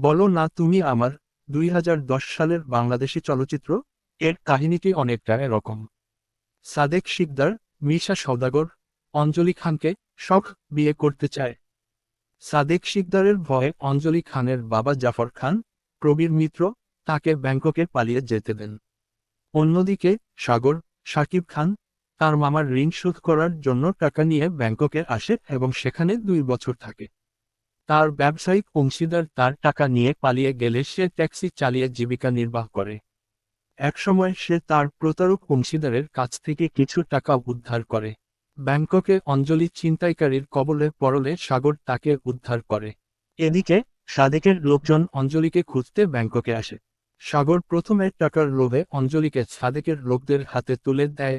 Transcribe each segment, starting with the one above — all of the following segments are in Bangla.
বলো না তুমি আমার দুই হাজার দশ সালের বাংলাদেশি চলচ্চিত্র, এর কাহিনীটি অনেকটা এরকম। সাদেক শিকদার, মিশা সওদাগর, অঞ্জলি খানকে শখ বিয়ে করতে চায়। সাদেক শিকদারের ভয়ে অঞ্জলি খানের বাবা জাফর খান, প্রবীর মিত্র, তাকে ব্যাংককে পালিয়ে যেতে দেন। অন্যদিকে সাগর, সাকিব খান, তার মামার ঋণ শোধ করার জন্য টাকা নিয়ে ব্যাংককে আসে এবং সেখানে দুই বছর থাকে। তার ব্যবসায়িক অংশীদার তার টাকা নিয়ে পালিয়ে গেলে সে ট্যাক্সি চালিয়ে জীবিকা নির্বাহ করে। একসময় সে তার প্রতারক অংশীদারের কাছ থেকে কিছু টাকা উদ্ধার করে। ব্যাংককে অঞ্জলি ছিনতাইকারীর কবলে পড়লে সাগর তাকে উদ্ধার করে। এদিকে সাদেকের লোকজন অঞ্জলিকে খুঁজতে ব্যাংককে আসে। সাগর প্রথমে টাকার লোভে অঞ্জলিকে সাদেকের লোকদের হাতে তুলে দেয়,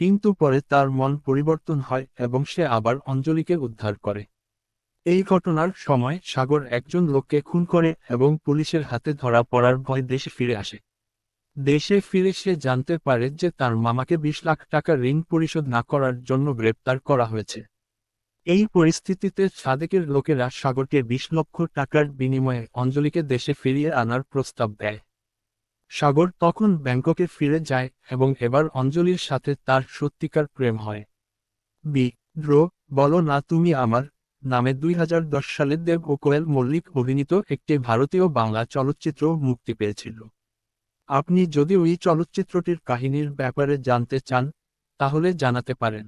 কিন্তু পরে তার মন পরিবর্তন হয় এবং সে আবার অঞ্জলিকে উদ্ধার করে। এই ঘটনার সময় সাগর একজন লোককে খুন করে এবং পুলিশের হাতে ধরা পড়ার ভয় দেশে ফিরে আসে। দেশে ফিরে সে জানতে পারে যে তার মামাকে বিশ লাখ টাকা ঋণ পরিশোধ না করার জন্য গ্রেপ্তার করা হয়েছে। এই পরিস্থিতিতে সাদেকের লোকেরা সাগরকে বিশ লক্ষ টাকার বিনিময়ে অঞ্জলিকে দেশে ফিরিয়ে আনার প্রস্তাব দেয়। সাগর তখন ব্যাংককে ফিরে যায় এবং এবার অঞ্জলির সাথে তার সত্যিকার প্রেম হয়। বি ড্র বলো না তুমি আমার নামে দুই হাজার দশ সালে দেব ও কোয়েল মল্লিক অভিনীত একটি ভারতীয় বাংলা চলচ্চিত্র মুক্তি পেয়েছিল। আপনি যদি ওই চলচ্চিত্রটির কাহিনীর ব্যাপারে জানতে চান, তাহলে জানাতে পারেন।